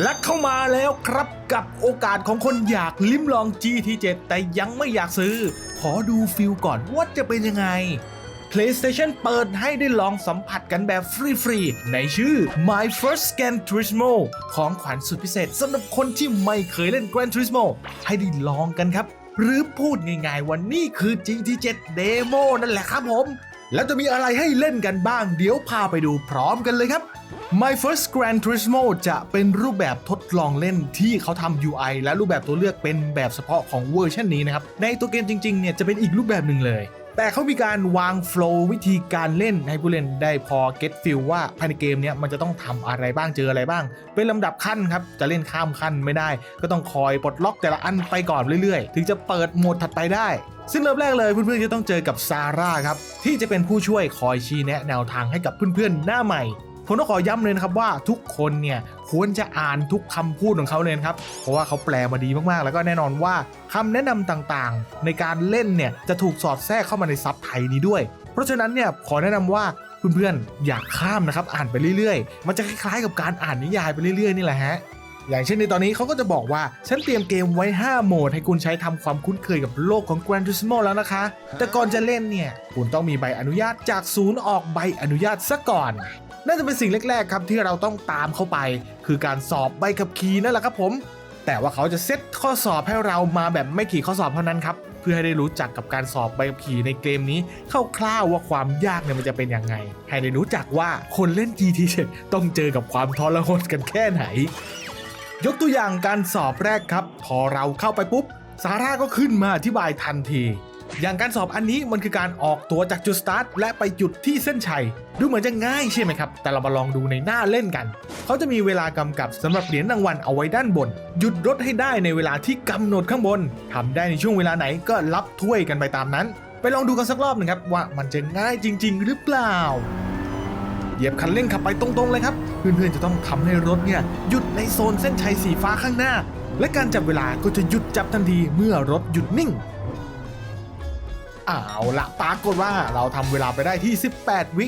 และเข้ามาแล้วครับกับโอกาสของคนอยากลิ้มลอง GT7 แต่ยังไม่อยากซื้อ ขอดูฟิลก่อนว่าจะเป็นยังไง PlayStation เปิดให้ได้ลองสัมผัสกันแบบฟรีๆ ในชื่อ My First Gran Turismo ของขวัญสุดพิเศษสำหรับคนที่ไม่เคยเล่น Gran Turismo ให้ได้ลองกันครับ หรือพูดง่ายๆว่านี่คือ GT7 Demo นั่นแหละครับผม แล้วจะมีอะไรให้เล่นกันบ้าง เดี๋ยวพาไปดูพร้อมกันเลยครับ My First Gran Turismo จะเป็นรูปแบบทดลองเล่นที่เขาทำ UI และรูปแบบตัวเลือกเป็นแบบเฉพาะของเวอร์ชันนี้นะครับ ในตัวเกมจริงๆเนี่ยจะเป็นอีกรูปแบบหนึ่งเลย แต่เขามีการวางโฟล์วิธีการเล่นให้ผู้เล่นได้พอเก็ตฟิลว่าภายในเกมเนี้ยมันจะต้องทำอะไรบ้างเจออะไรบ้าง เป็นลำดับขั้นครับ จะเล่นข้ามขั้นไม่ได้ ก็ต้องคอยปลดล็อกแต่ละอันไปก่อนเรื่อยๆ ถึงจะเปิดโหมดถัดไปได้ ซึ่งเริ่มแรกเลยเพื่อนๆจะต้องเจอกับซาร่าครับที่จะเป็นผู้ช่วยคอยชี้แนะแนวทางให้กับเพื่อนๆหน้าใหม่ ผมต้องขอย้ำเลยนะครับว่าทุกคนเนี่ยควรจะอ่านทุกคำพูดของเขาเลยครับ เพราะว่าเขาแปลมาดีมากๆ แล้วก็แน่นอนว่าคำแนะนำต่างๆ ในการเล่นเนี่ยจะถูกสอดแทรกเข้ามาในซับไทยนี้ด้วย เพราะฉะนั้นเนี่ยขอแนะนำว่าเพื่อนๆ อย่าข้ามนะครับ อ่านไปเรื่อยๆ มันจะคล้ายๆกับการอ่านนิยายไปเรื่อยๆ นี่แหละฮะ อย่างเช่นในตอนนี้เขาก็จะบอกว่า ฉันเตรียมเกมไว้ 5 โหมด ให้คุณใช้ทำความคุ้นเคยกับโลกของ Gran Turismo แล้วนะคะ แต่ก่อนจะเล่นเนี่ย คุณต้องมีใบอนุญาตจากศูนย์ออกใบอนุญาตซะก่อน น่าจะเป็นสิ่งแรกๆครับที่เราต้องตามเข้าไป คือการสอบใบขับขี่นั่นแหละครับผม แต่ว่าเขาจะเซตข้อสอบให้เรามาแบบไม่กี่ข้อสอบเท่านั้นครับเพื่อให้ได้รู้จักกับการสอบใบขับขี่ในเกมนี้คร่าวๆว่าความยากเนี่ยมันจะเป็นยังไง ให้ได้รู้จักว่าคนเล่น GT7 ต้องเจอกับความทรหดกันแค่ไหน ยกตัวอย่างการสอบแรกครับ พอเราเข้าไปปุ๊บซาร่าก็ขึ้นมาอธิบายทันที อย่างการสอบอันนี้มันคือการออกตัวจากจุดสตาร์ทและไปจุดที่เส้นชัย ดูเหมือนจะง่ายใช่ไหมครับ แต่เรามาลองดูในหน้าเล่นกัน เขาจะมีเวลากำกับสำหรับเหรียญรางวัลเอาไว้ด้านบน หยุดรถให้ได้ในเวลาที่กำหนดข้างบนทำได้ในช่วงเวลาไหนก็รับถ้วยกันไปตามนั้น ไปลองดูกันสักรอบหนึ่งครับว่ามันจะง่ายจริง ๆ หรือเปล่าเหยียบคันเร่งขับไปตรงๆเลยครับ เพื่อนๆจะต้องทำให้รถเนี่ยหยุดในโซนเส้นชัยสีฟ้าข้างหน้า และการจับเวลาก็จะหยุดจับทันทีเมื่อรถหยุดนิ่ง เอาละปรากฏว่าเราทำเวลาไปได้ที่ 18 วิ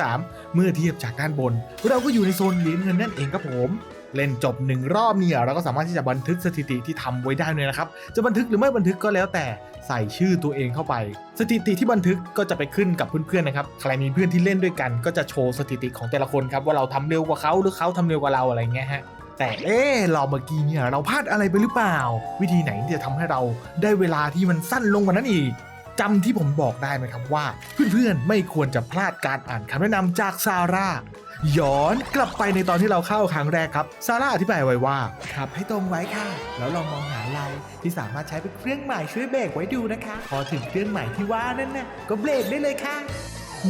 103 เมื่อเทียบจากด้านบน เราก็อยู่ในโซนเหรียญเงินนั่นเองครับผม เล่นจบหนึ่งรอบเนี่ยเราก็สามารถที่จะบันทึกสถิติที่ทำไว้ได้เลยนะครับ จะบันทึกหรือไม่บันทึกก็แล้วแต่ใส่ชื่อตัวเองเข้าไป สถิติที่บันทึกก็จะไปขึ้นกับเพื่อนๆนะครับใครมีเพื่อนที่เล่นด้วยกัน ก็จะโชว์สถิติของแต่ละคนครับว่าเราทำเร็วกว่าเขาหรือเขาทำเร็วกว่าเราอะไรเงี้ยฮะแต่เอ๊เราเมื่อกี้เนี่ยเราพลาดอะไรไปหรือเปล่า วิธีไหนที่จะทำให้เราได้เวลาที่มันสั้นลงกว่านั้นอีก จำที่ผมบอกได้ไหมครับว่า เพื่อนๆ ไม่ควรจะพลาดการอ่านคำแนะนำจากซาร่าย้อนกลับไปในตอนที่เราเข้าครั้งแรกครับซาร่าอธิบายไว้ว่าขับให้ตรงไว้ค่ะ แล้วลองมองหาลายที่สามารถใช้เป็นเครื่องหมายช่วยเบรกไว้ดูนะคะ พอถึงเครื่องหมายที่ว่านั่นน่ะก็เบรกได้เลยค่ะ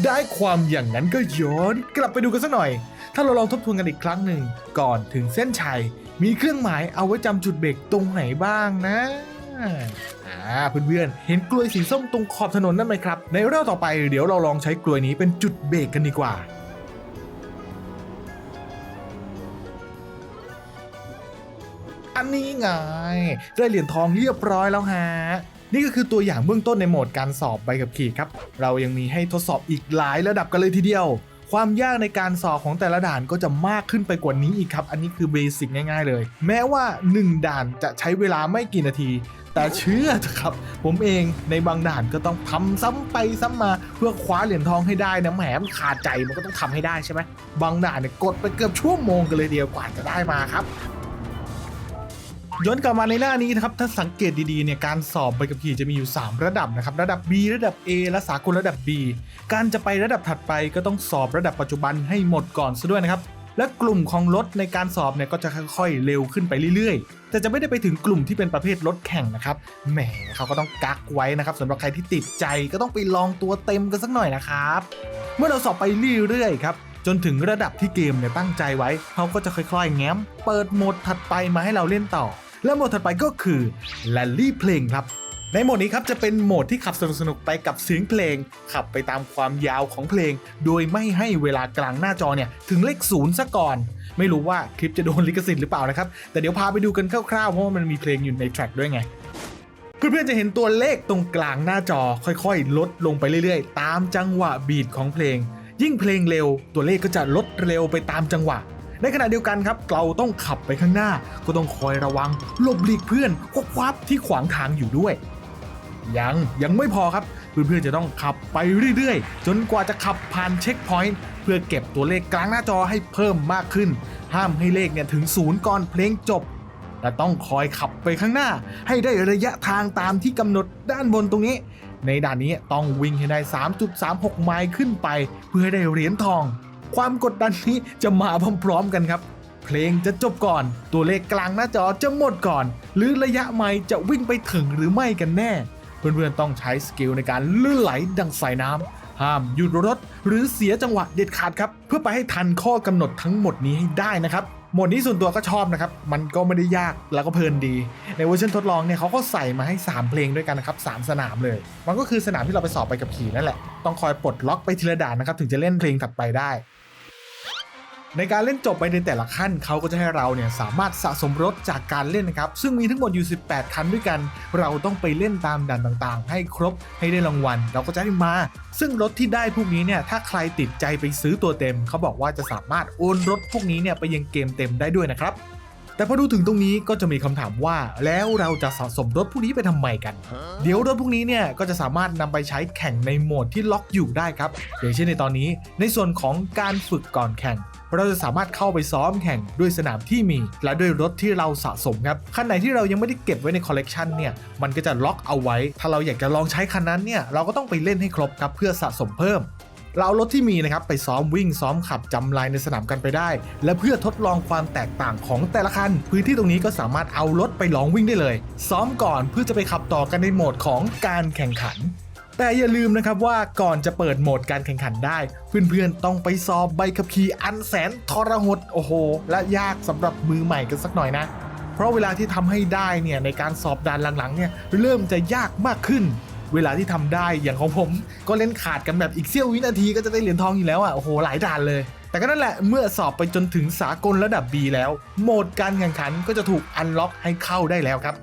ได้ความอย่างนั้นก็ย้อนกลับไปดูกันสักหน่อย ถ้าเราลองทบทวนกันอีกครั้งหนึ่งก่อนถึงเส้นชัย มีเครื่องหมายเอาไว้จำจุดเบรกตรงไหนบ้างนะ อ่าเพื่อนๆเห็นกลวยสีส้มตรงขอบถนนนั่นไหมครับ ในเรื่อบต่อไปเดี๋ยวเราลองใช้กลวยนี้เป็นจุดเบรกกันดีกว่าอันนี้ไง ได้เหรียญทองเรียบร้อยแล้วฮะ นี่ก็คือตัวอย่างเบื้องต้นในโหมดการสอบใบขับขี่ครับ เรายังมีให้ทดสอบอีกหลายระดับกันเลยทีเดียว ความยากในการสอบของแต่ละด่านก็จะมากขึ้นไปกว่านี้อีกครับ อันนี้คือเบสิกง่ายๆเลย แม้ว่า 1 ด่านจะใช้เวลาไม่กี่นาที แต่เชื่อครับ ผมเองในบางด่านก็ต้องทำซ้ำไปซ้ำมาเพื่อคว้าเหรียญทองให้ได้นะแหมมันขาดใจมันก็ต้องทำให้ได้ใช่ไหมบางด่านเนี่ยกดไปเกือบชั่วโมงกันเลยเดียวกว่าจะได้มาครับย้อนกลับมาในหน้านี้นะครับถ้าสังเกตดีๆเนี่ยการสอบใบขับขี่จะมีอยู่ 3 ระดับนะครับระดับ B ระดับ A และสากลระดับ B การจะไประดับถัดไปก็ต้องสอบระดับปัจจุบันให้หมดก่อนซะด้วยนะครับ และกลุ่มของรถในการสอบเนี่ยก็จะค่อยๆ เร็วขึ้นไปเรื่อยๆ แต่จะไม่ได้ไปถึงกลุ่มที่เป็นประเภทรถแข่งนะครับแหมเขาก็ต้องกักไว้นะครับสำหรับใครที่ติดใจก็ต้องไปลองตัวเต็มกันสักหน่อยนะครับ เมื่อเราสอบไปเรื่อยๆครับจนถึงระดับที่เกมเนี่ยตั้งใจไว้ เขาก็จะค่อยๆ แง้ม เปิดโหมดถัดไปมาให้เราเล่นต่อ และโหมดถัดไปก็คือ l ลลี่เพลงครับ ในโหมดนี้ครับจะเป็นโหมดที่ขับสนุกๆไปกับเสียงเพลง ขับไปตามความยาวของเพลง โดยไม่ให้เวลากลางหน้าจอเนี่ยถึงเลขศูนย์ซะก่อน ไม่รู้ว่าคลิปจะโดนลิขสิทธิ์หรือเปล่านะครับ แต่เดี๋ยวพาไปดูกันคร่าวๆเพราะว่ามันมีเพลงอยู่ในแทร็กด้วยไงเพื่อนๆจะเห็นตัวเลขตรงกลางหน้าจอค่อยๆ ลดลงไปเรื่อยๆ ตามจังหวะบีทของเพลง ยิ่งเพลงเร็ว ตัวเลขก็จะลดเร็วไปตามจังหวะ ในขณะเดียวกันครับ เราต้องขับไปข้างหน้า ก็ต้องคอยระวังหลบหลีกเพื่อนควับควับที่ขวางทางอยู่ด้วย ยังยังไม่พอครับ เพื่อนๆจะต้องขับไปเรื่อยๆ จนกว่าจะขับผ่านเช็คพอยต์เพื่อเก็บตัวเลขกลางหน้าจอให้เพิ่มมากขึ้น ห้ามให้เลขเนี่ยถึงศูนย์ก่อนเพลงจบและต้องคอยขับไปข้างหน้า ให้ได้ระยะทางตามที่กำหนดด้านบนตรงนี้ ในด่านนี้ต้องวิ่งให้ได้ 3.36 ไมล์ขึ้นไป เพื่อให้ได้เหรียญทอง ความกดดันนี้จะมาพร้อมๆกันครับ เพลงจะจบก่อน ตัวเลขกลางหน้าจอจะหมดก่อน หรือระยะไมล์จะวิ่งไปถึงหรือไม่กันแน่ เพื่อนๆต้องใช้สกิลในการลื่นไหลดังสายน้ำห้ามหยุดรถ หรือเสียจังหวะเด็ดขาดครับ เพื่อไปให้ทันข้อกำหนดทั้งหมดนี้ให้ได้นะครับหมดนี้ส่วนตัวก็ชอบนะครับ มันก็ไม่ได้ยากแล้วก็เพลินดี ในเวอร์ชันทดลองเนี่ยเขาก็ใส่มาให้ 3 เพลงด้วยกันนะครับ 3 สนามเลย มันก็คือสนามที่เราไปสอบไปกับขี่นั่นแหละ ต้องคอยปลดล็อกไปทีละด่านนะครับ ถึงจะเล่นเพลงถัดไปได้ ในการเล่นจบไปในแต่ละขั้นเขาก็จะให้เราเนี่ยสามารถสะสมรถจากการเล่นนะครับ ซึ่งมีทั้งหมดอยู่ 18 คันด้วยกัน เราต้องไปเล่นตามด่านต่างๆ ให้ครบให้ได้รางวัล เราก็จะได้มา ซึ่งรถที่ได้พวกนี้เนี่ยถ้าใครติดใจไปซื้อตัวเต็ม เขาบอกว่าจะสามารถโอนรถพวกนี้เนี่ยไปยังเกมเต็มได้ด้วยนะครับแต่พอดูถึงตรงนี้ก็จะมีคำถามว่าแล้วเราจะสะสมรถพวกนี้ไปทำไมกัน เดี๋ยวรถพวกนี้เนี่ยก็จะสามารถนำไปใช้แข่งในโหมดที่ล็อกอยู่ได้ครับอย่างเช่นในตอนนี้ ในส่วนของการฝึกก่อนแข่ง เราจะสามารถเข้าไปซ้อมแข่งด้วยสนามที่มี และด้วยรถที่เราสะสมครับ คันไหนที่เรายังไม่ได้เก็บไว้ในคอลเลกชันเนี่ย มันก็จะล็อกเอาไว้ ถ้าเราอยากจะลองใช้คันนั้นเนี่ย เราก็ต้องไปเล่นให้ครบครับเพื่อสะสมเพิ่มเราเอารถที่มีนะครับไปซ้อมวิ่งซ้อมขับจำลายในสนามกันไปได้ และเพื่อทดลองความแตกต่างของแต่ละคัน พื้นที่ตรงนี้ก็สามารถเอารถไปลองวิ่งได้เลย ซ้อมก่อนเพื่อจะไปขับต่อกันในโหมดของการแข่งขัน แต่อย่าลืมนะครับว่าก่อนจะเปิดโหมดการแข่งขันได้ เพื่อนๆต้องไปสอบใบขับขี่อันแสนทรหดโอ้โห และยากสำหรับมือใหม่กันสักหน่อยนะ เพราะเวลาที่ทำให้ได้เนี่ยในการสอบด่านหลังๆเนี่ยเริ่มจะยากมากขึ้น เวลาที่ทำได้อย่างของผม ก็เล่นขาดกันแบบอีกเสี้ยววินาทีก็จะได้เหรียญทองอยู่แล้วอะโอ้โหหลายด่านเลยแต่ก็นั่นแหละเมื่อสอบไปจนถึงสากลระดับ B แล้ว โหมดการแข่งขันก็จะถูกอันล็อกให้เข้าได้แล้วครับ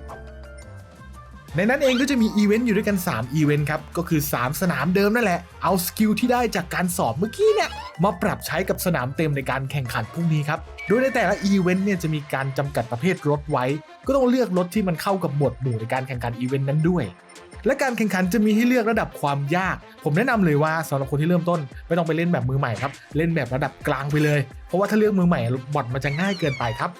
ในนั้นเองก็จะมีอีเวนต์อยู่ด้วยกัน 3 อีเวนต์ครับ ก็คือ 3 สนามเดิมนั่นแหละ เอาสกิลที่ได้จากการสอบเมื่อกี้เนี่ย มาปรับใช้กับสนามเต็มในการแข่งขันพรุ่งนี้ครับ โดยในแต่ละอีเวนต์เนี่ยจะมีการจำกัดประเภทรถไว้ ก็ต้องเลือกรถที่มันเข้ากับหมวดหมู่ในการแข่งขันอีเวนต์นั้นด้วยและการแข่งขันจะมีให้เลือกระดับความยาก ผมแนะนำเลยว่าสำหรับคนที่เริ่มต้น ไม่ต้องไปเล่นแบบมือใหม่ครับ เล่นแบบระดับกลางไปเลย เพราะว่าถ้าเลือกมือใหม่บอทมันจะง่ายเกินไปครับ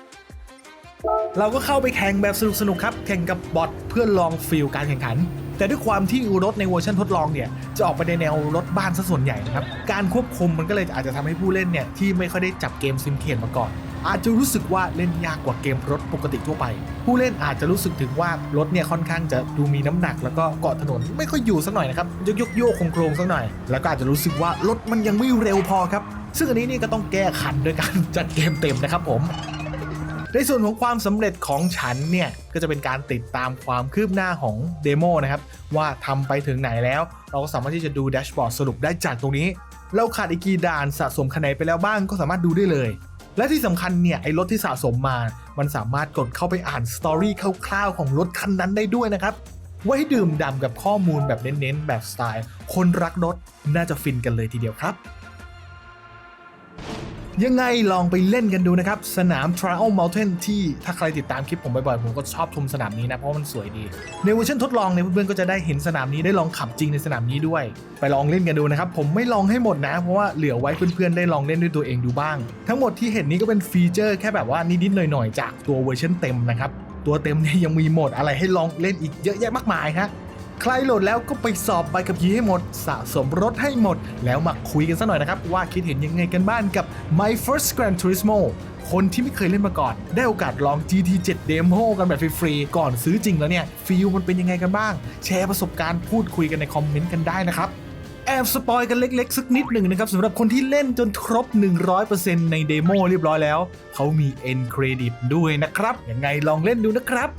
เราก็เข้าไปแข่งแบบสนุกๆครับ แข่งกับบอทเพื่อลองฟีลการแข่งขัน แต่ด้วยความที่รถในเวอร์ชันทดลองเนี่ย จะออกไปในแนวรถบ้านซะส่วนใหญ่นะครับ การควบคุมมันก็เลยอาจจะทำให้ผู้เล่นเนี่ย ที่ไม่ค่อยได้จับเกมซิมเคนมาก่อน อาจจะรู้สึกว่าเล่นยากกว่าเกมรถปกติทั่วไป ผู้เล่นอาจจะรู้สึกถึงว่ารถเนี่ยค่อนข้างจะดูมีน้ำหนัก แล้วก็เกาะถนนไม่ค่อยอยู่สักหน่อยนะครับยกยกโยกโครงๆสักหน่อย แล้วก็อาจจะรู้สึกว่ารถมันยังไม่เร็วพอครับซึ่งอันนี้นี่ก็ต้องแก้ขันด้วยการจัดเกมเต็มนะครับผม ในส่วนของความสำเร็จของฉันเนี่ย ก็จะเป็นการติดตามความคืบหน้าของเดโมนะครับ ว่าทำไปถึงไหนแล้ว เราก็สามารถที่จะดูแดชบอร์ดสรุปได้จากตรงนี้ เราขาดอีกกี่ด่านสะสมคะแนนไปแล้วบ้างก็สามารถดูได้เลย และที่สำคัญเนี่ย ไอ้รถที่สะสมมา มันสามารถกดเข้าไปอ่านสตอรี่คร่าวๆของรถคันนั้นได้ด้วยนะครับไว้ดื่มด่ำกับข้อมูลแบบเน้นๆ แบบสไตล์ คนรักรถน่าจะฟินกันเลยทีเดียวครับ ยังไงลองไปเล่นกันดูนะครับ สนาม Trial Mountain ที่ถ้าใครติดตามคลิปผมบ่อยๆ ผมก็ชอบชมสนามนี้นะ เพราะมันสวยดี ในเวอร์ชันทดลองเนี่ยเพื่อนๆก็จะได้เห็นสนามนี้ได้ลองขับจริงในสนามนี้ด้วย ไปลองเล่นกันดูนะครับ ผมไม่ลองให้หมดนะ เพราะว่าเหลือไว้เพื่อนๆได้ลองเล่นด้วยตัวเองดูบ้าง ทั้งหมดที่เห็นนี้ก็เป็นฟีเจอร์แค่แบบว่านิดๆหน่อยๆจากตัวเวอร์ชันเต็มนะครับตัวเต็มเนี่ยยังมีโหมดอะไรให้ลองเล่นอีกเยอะแยะมากมายฮะ ใครโหลดแล้วก็ไปสอบใบขับขี่ให้หมด สะสมรถให้หมด แล้วมาคุยกันสักหน่อยนะครับ ว่าคิดเห็นยังไงกันบ้างกับ My First Gran Turismo คนที่ไม่เคยเล่นมาก่อน ได้โอกาสลอง GT7 Demo กันแบบฟรีๆ ก่อนซื้อจริงแล้วเนี่ยฟีลมันเป็นยังไงกันบ้าง แชร์ประสบการณ์พูดคุยกันในคอมเมนต์กันได้นะครับ อบสปอยกันเล็กๆ สักนิดหนึ่งนะครับสำหรับคนที่เล่นจนครบ 100%ในเดโมเรียบร้อยแล้ว เขามี End Credit ด้วยนะครับ ยังไงลองเล่นดูนะครับ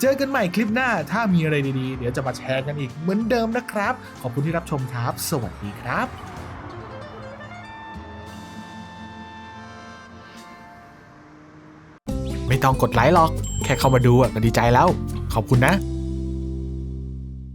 เจอกันใหม่คลิปหน้าถ้ามีอะไรดีๆ เดี๋ยวจะมาแชร์กันอีกเหมือนเดิมนะครับ ขอบคุณที่รับชมครับ สวัสดีครับไม่ต้องกดไลค์หรอก แค่เข้ามาดูอะก็ดีใจแล้ว ขอบคุณนะ